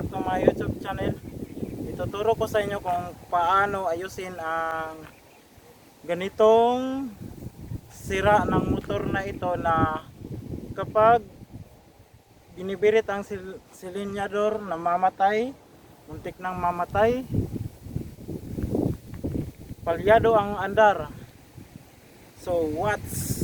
mga YouTube channel. Ituturo ko sa inyo kung paano ayusin ang ganitong sira ng motor na ito na kapag binibirit ang sil silinyador na mamatay, muntik nang mamatay, palyado ang andar. So what's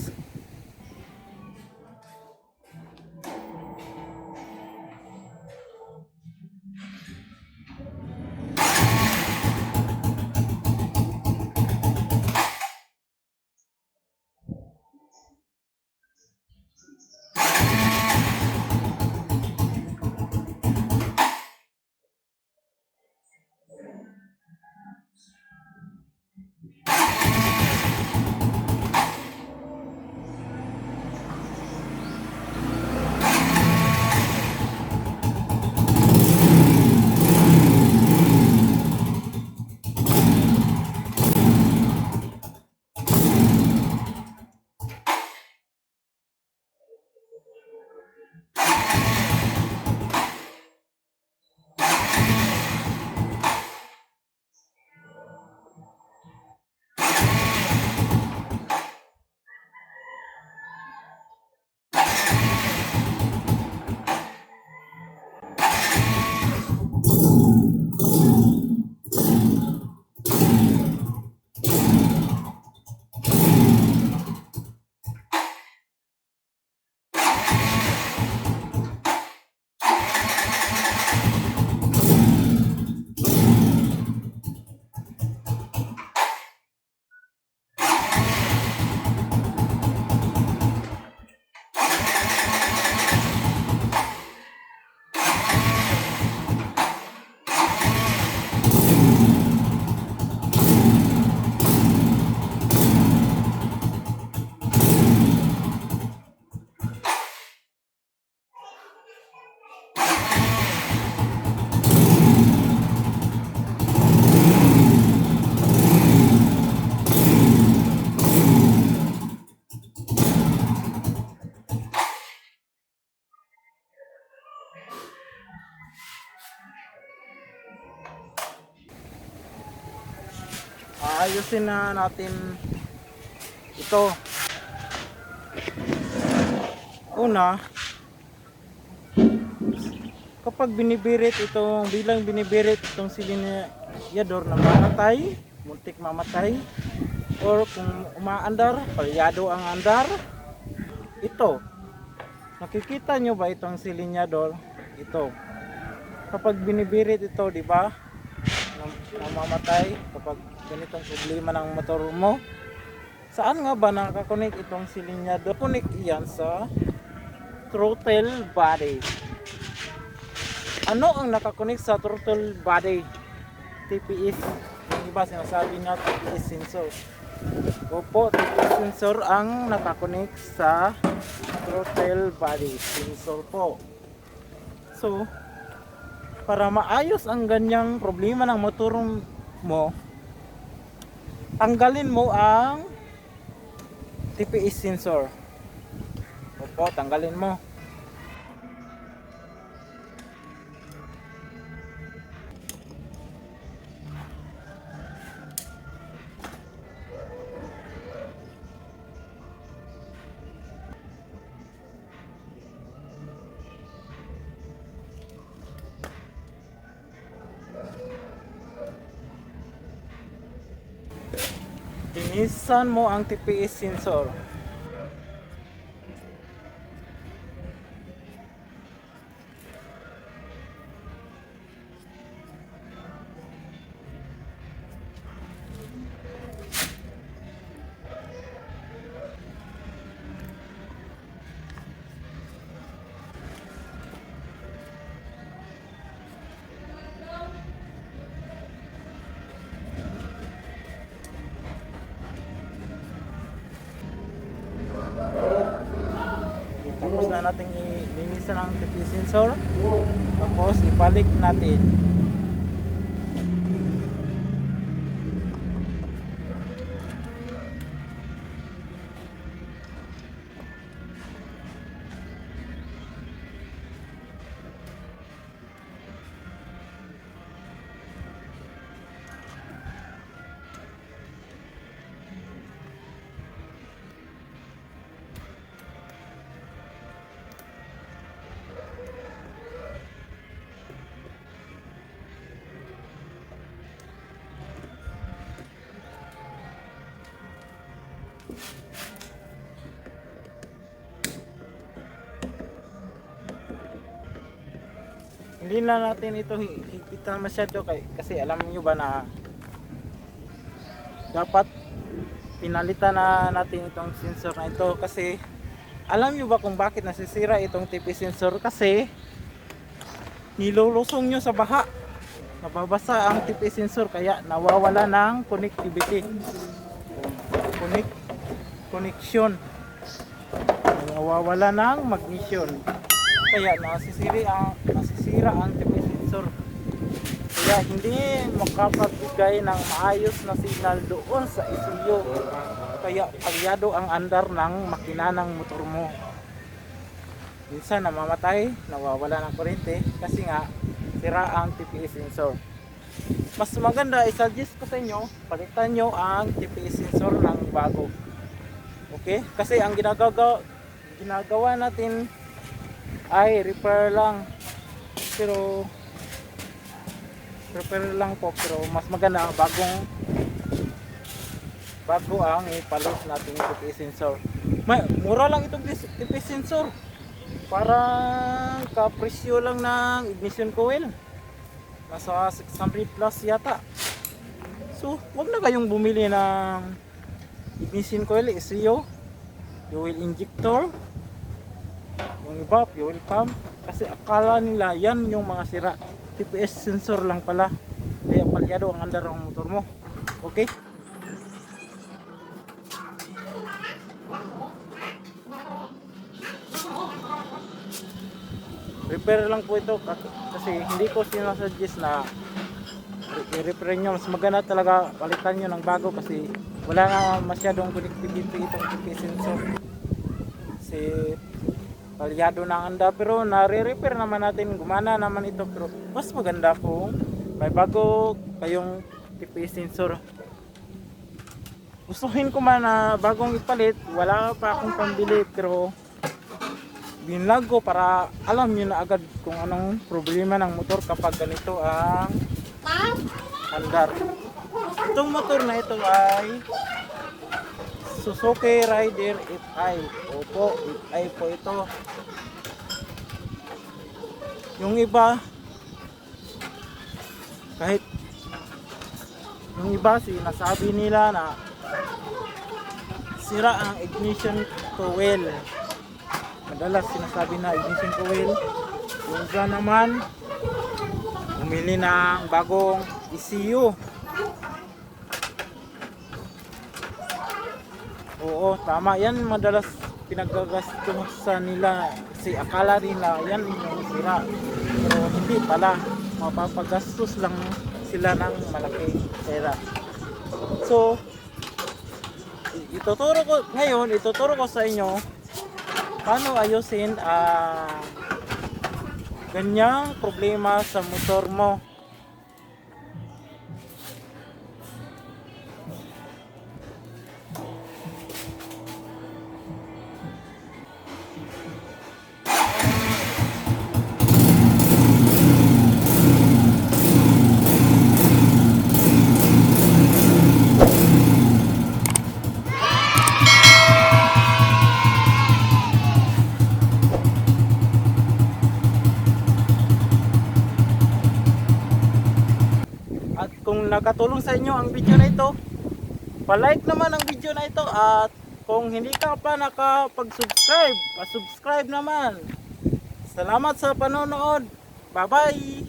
Aayusin na natin ito. Una kapag binibirit itong bilang binibirit itong silinyador na mamatay muntik mamatay or kung umaandar palyado ang andar ito. Nakikita nyo ba itong silinyador? Ito. Kapag binibirit ito di ba namamatay kapag ganitong problema ng motor mo. Saan nga ba nakakonek itong silinyador connect iyan sa throttle body. Ano ang nakakonek sa throttle body? TPS yung iba sinasabi nga TPS sensor. Opo, TPS sensor ang nakakonek sa throttle body sensor po. So para maayos ang ganyang problema ng motor mo, tanggalin mo ang TPS sensor. Opo, tanggalin mo. Linisan mo ang TPS sensor. Tapos na natin ilinisan ang TPS sensor. Tapos ibalik natin. Hindi na natin ito hi- higpitan masyado kay, kasi alam niyo ba na dapat pinalitan na natin itong sensor na ito kasi alam niyo ba kung bakit nasisira itong TP sensor? Kasi nilulusong nyo sa baha. Nababasa ang TP sensor kaya nawawala ng connectivity. Connect connection. Nawawala ng magnesium kaya nasisira ang nasisira ang TP sensor. Kaya hindi makapagbigay ng maayos na signal doon sa ECU kaya palyado ang andar ng makina ng motor mo. Minsan namamatay nawawala ng kuryente kasi nga sira ang TPS sensor. Mas maganda i-suggest ko sa inyo palitan nyo ang TPS sensor ng bago. Okay? Kasi ang ginagawa ginagawa natin ay repair lang pero repair lang po pero mas maganda bagong bago ang ipalos natin yung TPS sensor. May mura lang itong TPS sensor. Parang kapresyo lang ng ignition coil nasa 600 plus yata. So wag na kayong bumili ng ignition coil ECU fuel injector. Yung iba fuel pump kasi akala nila yan yung mga sira. TPS sensor lang pala. Kaya palyado ang andar ng motor mo. Okay? Repair lang po ito. Kasi- hindi ko sinasuggest na i-repair nyo. Mas maganda talaga palitan nyo ng bago kasi wala nga masyadong connectivity itong TP sensor. Kasi palyado na ang anda pero nare-repair naman natin gumana naman ito pero mas maganda kung may bago kayong TP sensor gustuhin ko man na bagong ipalit wala pa akong pambili pero binlag ko para alam nyo na agad kung anong problema ng motor kapag ganito ang andar. Itong motor na ito ay Suzuki Rider FI. Opo, FI po ito. Yung iba kahit yung iba sinasabi nila na sira ang ignition coil madalas sinasabi na ignition coil yung iba naman umili ng bagong ECU oo tama. Yan madalas pinagagastusan nila. Kasi akala nila yan yung sira. Pero hindi pala. Mapapagastos lang sila ng malaking pera. So ituturo ko ngayon ituturo ko sa inyo paano ayusin ang ganyang problema sa motor mo. Kung nakatulong sa inyo ang video na ito, palike naman ang video na ito at kung hindi ka pa nakapag-subscribe, pa-subscribe naman. Salamat sa panonood. Bye-bye!